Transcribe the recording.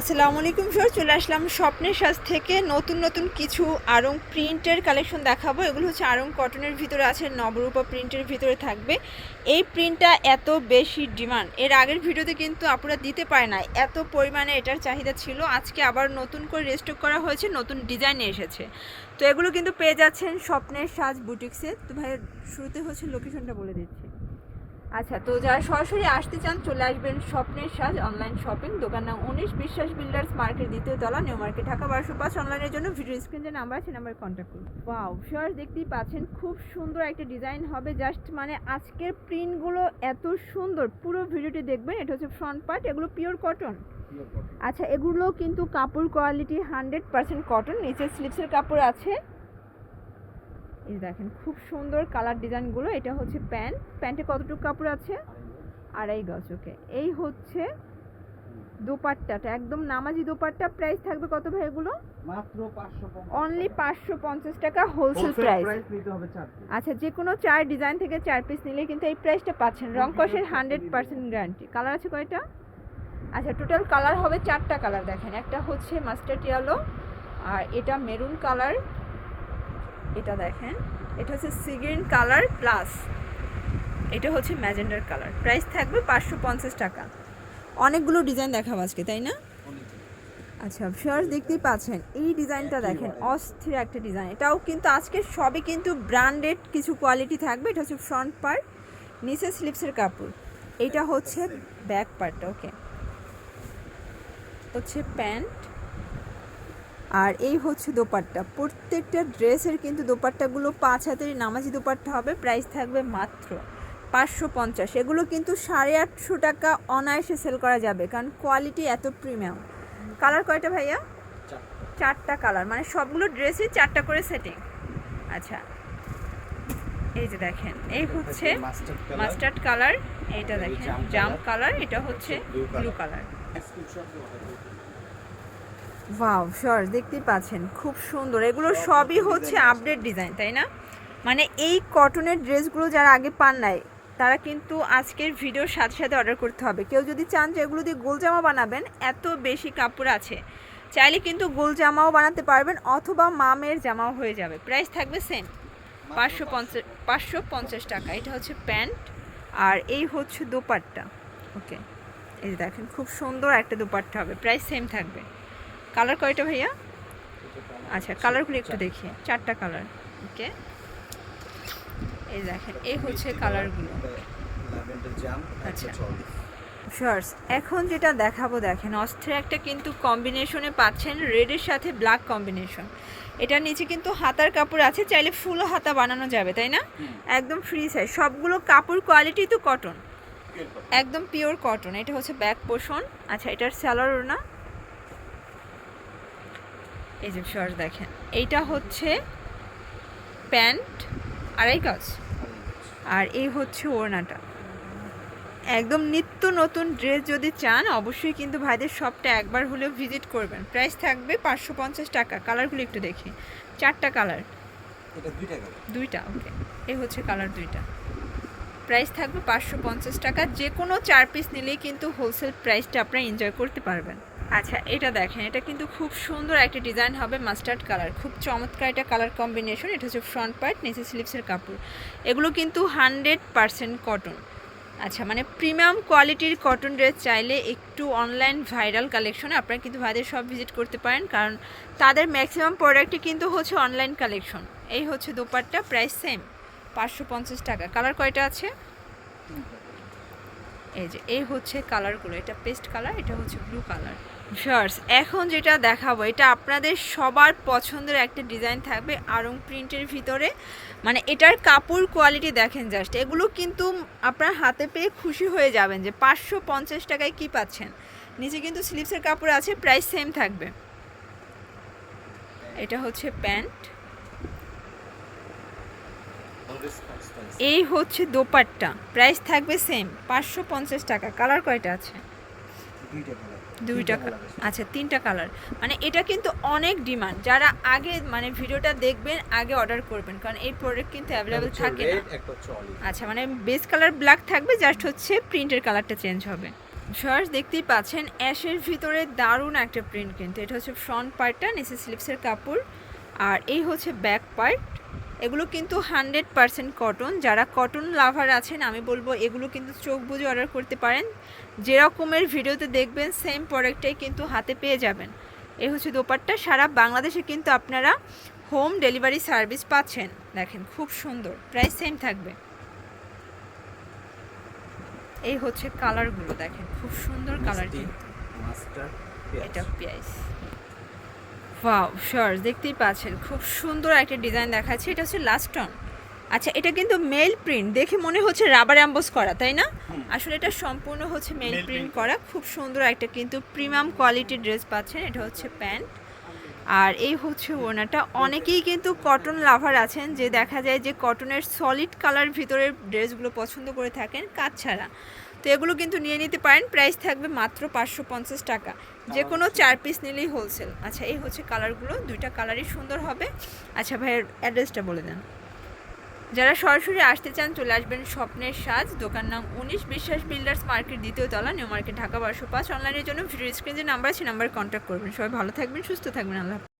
আসসালামু আলাইকুম স্যার চলে আসলাম স্বপ্নের সাজ থেকে নতুন নতুন কিছু আরং প্রিন্টের কালেকশন দেখাবো। এগুলো হচ্ছে আরং কটনের ভিতরে আছে, নবরূপা প্রিন্টের ভিতরে থাকবে। এই প্রিন্টটা এত বেশি ডিমান্ড। এর আগের ভিডিওতে কিন্তু আপনারা দিতে পারে না এত পরিমাণে এটার চাহিদা ছিল। আজকে আবার নতুন করে রেস্টক করা হয়েছে, নতুন ডিজাইনে এসেছে। তো এগুলো কিন্তু পেয়ে যাচ্ছেন স্বপ্নের সাজ বুটিক্সে। তো ভাই শুরুতে হচ্ছে লোকেশনটা বলে দিচ্ছি। আচ্ছা তো যারা সরাসরি আসতে চান চলে আসবেন স্বপ্নের সাজ অনলাইন শপিং দোকান নাম উনিশ বিশ্বাস বিল্ডার্স মার্কেট দ্বিতীয় তলা নিউ মার্কেট ঢাকা বারোশো পাঁচ অনলাইনের জন্য ভিডিও স্ক্রিনে যে নাম্বার আছে নাম্বারে কন্ট্যাক্ট করুন। ওয়াও শিওর দেখতেই পাচ্ছেন খুব সুন্দর একটা ডিজাইন হবে জাস্ট মানে আজকের প্রিন্টগুলো এত সুন্দর পুরো ভিডিওটি দেখবেন এটা হচ্ছে ফ্রন্ট পার্ট এগুলো পিওর কটন আচ্ছা এগুলো কিন্তু কাপড় কোয়ালিটি হান্ড্রেড পার্সেন্ট কটন নিচে স্লিপসের কাপড় আছে। এই দেখেন খুব সুন্দর কালার ডিজাইনগুলো এটা হচ্ছে প্যান্ট। প্যান্টে কতটুকু কাপড় আছে? আড়াই গজ ওকে এই হচ্ছে দোপাট্টাটা। একদম নামাজি দোপাট্টা প্রাইস থাকবে কত ভাই এগুলো? অনলি পাঁচশো পঞ্চাশ টাকা। হোলসেল প্রাইস নিতে হবে চার আচ্ছা যে কোনো চার ডিজাইন থেকে চার পিস নিলে কিন্তু এই প্রাইসটা পাচ্ছেন। রং কষের হান্ড্রেড পার্সেন্ট গ্যারান্টি কালার আছে কয়টা? আচ্ছা টোটাল কালার হবে চারটা কালার দেখেন। একটা হচ্ছে মাস্টার্ড ইয়েলো আর এটা মেরুন কালার এটা দেখেন, এটা হচ্ছে সিগ্রিন কালার প্লাস। এটা হচ্ছে ম্যাজেন্ডার কালার। প্রাইস থাকবে পাঁচশো পঞ্চাশ টাকা। অনেকগুলো ডিজাইন দেখাবো আজকে, তাই না? আচ্ছা ভিউয়ার্স দেখতেই পাচ্ছেন, এই ডিজাইনটা দেখেন, অস্থির একটা ডিজাইন। এটাও কিন্তু আজকে সবই কিন্তু ব্র্যান্ডেড কিছু কোয়ালিটি থাকবে। এটা হচ্ছে ফ্রন্ট পার্ট নিচে স্লিপসের কাপড়। এটা হচ্ছে ব্যাক পার্টটা ওকে হচ্ছে প্যান্ট। আর এই হচ্ছে দোপাট্টা। প্রত্যেকটা ড্রেসের কিন্তু দোপাট্টাগুলো পাঁচ হাতের নামাজি দোপাট্টা হবে প্রাইস থাকবে মাত্র পাঁচশো পঞ্চাশ। এগুলো কিন্তু সাড়ে আটশো টাকা অনায়াসে সেল করা যাবে কারণ কোয়ালিটি এত প্রিমিয়াম কালার কয়টা ভাইয়া? চারটা। কালার মানে সবগুলো ড্রেসই চারটা করে সেটিং আচ্ছা এই যে দেখেন এই হচ্ছে মাস্টার্ড কালার এইটা দেখেন জাম কালার এটা হচ্ছে ব্লু কালার ওয়াও শর দেখতেই পাচ্ছেন, খুব সুন্দর। এগুলো সবই হচ্ছে আপডেট ডিজাইন তাই না? মানে এই কটনের ড্রেসগুলো যারা আগে পান নাই, তারা কিন্তু আজকের ভিডিওর সাথে সাথে অর্ডার করতে হবে। কেউ যদি চান যে এগুলো দিয়ে গোল জামা বানাবেন, এত বেশি কাপড় আছে। চাইলে কিন্তু গোল জামাও বানাতে পারবেন, অথবা মামের জামাও হয়ে যাবে। প্রাইস থাকবে সেম পাঁচশো পঞ্চাশ পাঁচশো পঞ্চাশ টাকা। এটা হচ্ছে প্যান্ট, আর এই হচ্ছে দোপাট্টা। ওকে এই দেখেন, খুব সুন্দর একটা দোপাট্টা হবে। প্রাইস সেম থাকবে। কালার কয়টা ভাইয়া? আচ্ছা কালারগুলো একটু দেখি। চারটা কালার ওকে এই দেখেন এই হচ্ছে কালারগুলো আচ্ছা। শর্টস এখন যেটা দেখাবো দেখেন অস্ত্রে একটা কিন্তু কম্বিনেশনে পাচ্ছেন রেডের সাথে ব্ল্যাক কম্বিনেশন এটার নিচে কিন্তু হাতার কাপড় আছে চাইলে ফুল হাতা বানানো যাবে তাই না? একদম ফ্রি সাইজ সবগুলো কাপড় কোয়ালিটি তো কটন একদম পিওর কটন এটা হচ্ছে ব্যাক পোষণ আচ্ছা এটার স্যালার না? এই যে শর্টস দেখেন এইটা হচ্ছে প্যান্ট আড়াই গজ। আর এই হচ্ছে ওড়নাটা। একদম নিত্য নতুন ড্রেস যদি চান অবশ্যই কিন্তু ভাইদের শপটা একবার হলেও ভিজিট করবেন। প্রাইস থাকবে পাঁচশো পঞ্চাশ টাকা। কালারগুলো একটু দেখি। চারটা কালার দুইটা ওকে এই হচ্ছে কালার দুইটা। প্রাইস থাকবে পাঁচশো পঞ্চাশ টাকা। যে কোনো চার পিস নিলেই কিন্তু হোলসেল প্রাইসটা আপনারা এনজয় করতে পারবেন। আচ্ছা এটা দেখেন, এটা কিন্তু খুব সুন্দর একটা ডিজাইন হবে মাস্টার্ড কালার। খুব চমৎকার একটা কালার কম্বিনেশন, এটা হচ্ছে ফ্রন্ট পার্ট, নিচে স্লিপসের কাপড়। এগুলো কিন্তু হান্ড্রেড পারসেন্ট কটন আচ্ছা মানে প্রিমিয়াম কোয়ালিটির কটন ড্রেস চাইলে একটু অনলাইন ভাইরাল কালেকশনে আপনারা কিন্তু ভাইদের সব ভিজিট করতে পারেন, কারণ তাদের ম্যাক্সিমাম প্রোডাক্টই কিন্তু হচ্ছে অনলাইন কালেকশন এই হচ্ছে দোপাট্টা প্রাইস সেম পাঁচশো পঞ্চাশ টাকা। কালার কয়টা আছে? এই যে, এই হচ্ছে কালারগুলো এটা পেস্ট কালার এটা হচ্ছে ব্লু কালার শার্টস এখন যেটা দেখাবো, এটা আপনাদের সবার পছন্দের একটা ডিজাইন থাকবে আরং প্রিন্টের ভিতরে। মানে এটার কাপড় কোয়ালিটি দেখেন জাস্ট, এগুলো কিন্তু আপনার হাতে পেয়ে খুশি হয়ে যাবেন যে পাঁচশো পঞ্চাশ টাকায় কি পাচ্ছেন। নিচে কিন্তু স্লিপসের কাপড় আছে, প্রাইস সেম থাকবে। এটা হচ্ছে প্যান্ট। এই হচ্ছে দোপাট্টা, প্রাইস থাকবে সেম, পাঁচশো পঞ্চাশ টাকা। কালার কয়টা আছে? দুইটা কালার আচ্ছা তিনটা কালার মানে এটা কিন্তু অনেক ডিমান্ড যারা আগে মানে ভিডিওটা দেখবেন আগে অর্ডার করবেন। কারণ এই প্রোডাক্ট কিন্তু অ্যাভেলেবেল থাকে না। আচ্ছা মানে বেস কালার ব্ল্যাক থাকবে জাস্ট হচ্ছে প্রিন্টের কালারটা চেঞ্জ হবে। শর্টস দেখতেই পাচ্ছেন অ্যাশের ভিতরে দারুণ একটা প্রিন্ট কিন্তু। এটা হচ্ছে ফ্রন্ট পার্টটা নিচে স্লিপসের কাপড়। আর এই হচ্ছে ব্যাক পার্ট এগুলো কিন্তু হান্ড্রেড পারসেন্ট কটন। যারা কটন লাভার আছেন আমি বলব এগুলো কিন্তু চোখ বুঝে অর্ডার করতে পারেন। যেরকমের ভিডিওতে দেখবেন সেম প্রোডাক্টটাই কিন্তু হাতে পেয়ে যাবেন। এই হচ্ছে দোপাট্টা। সারা বাংলাদেশে কিন্তু আপনারা হোম ডেলিভারি সার্ভিস পাচ্ছেন। দেখেন খুব সুন্দর। প্রাইস সেম থাকবে। এই হচ্ছে কালারগুলো দেখেন। খুব সুন্দর কালার এটা পেঁয়াজ। ওয়াও শর্টস দেখতেই পাচ্ছেন। খুব সুন্দর একটা ডিজাইন দেখাচ্ছে। এটা হচ্ছে লাস্ট টন আচ্ছা এটা কিন্তু মেল প্রিন্ট দেখে মনে হচ্ছে রাবার অ্যাম্বোস করা তাই না? আসলে এটা সম্পূর্ণ হচ্ছে মেল প্রিন্ট করা। খুব সুন্দর একটা কিন্তু প্রিমিয়াম কোয়ালিটির ড্রেস পাচ্ছেন। এটা হচ্ছে প্যান্ট আর এই হচ্ছে ওনাটা অনেকেই কিন্তু কটন লাভার আছেন যে দেখা যায় যে কটনের সলিড কালার ভিতরের ড্রেসগুলো পছন্দ করে থাকেন কাজ ছাড়া। তো এগুলো কিন্তু নিয়ে নিতে পারেন প্রাইস থাকবে মাত্র পাঁচশো পঞ্চাশ টাকা। যে কোনো চার পিস নিলেই হোলসেল আচ্ছা এই হচ্ছে কালারগুলো দুইটা কালারই সুন্দর হবে। আচ্ছা ভাইয়ের অ্যাড্রেসটা বলে দেন। যারা সরাসরি আসতে চান, চলে আসবেন স্বপ্নের সাজ, দোকান নাম উনিশ বিশ্বাস বিল্ডার্স মার্কেট, দ্বিতীয় তলা, নিউ মার্কেট, ঢাকা বারোশো পাঁচ অনলাইনের জন্য ভিডিও স্ক্রিন যে নাম্বার আছে নাম্বার কন্ট্যাক্ট করবেন সবাই ভালো থাকবেন, সুস্থ থাকবেন, আল্লাহ।